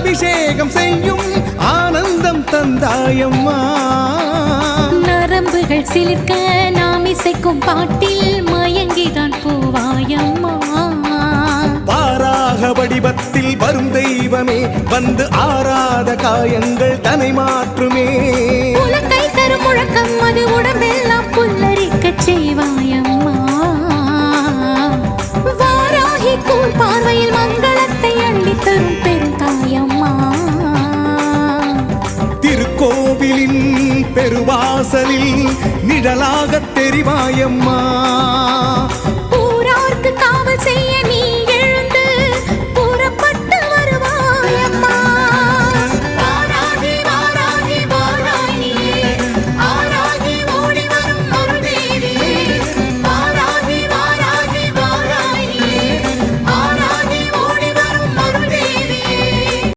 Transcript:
அபிஷேகம் செய்யும் ஆனந்தம் தந்தாயம்மா. நரம்புகள் சிலிர்க்க நாம் இசைக்கும் பாட்டில் மயங்கிதான் போவாயம்மா. வாராக வடிவத்தில் வரும் தெய்வமே வந்து ஆறாத காயங்கள் தனை மாற்றுமே. வாசலில் நிழலாக தெரிவாயம்மா.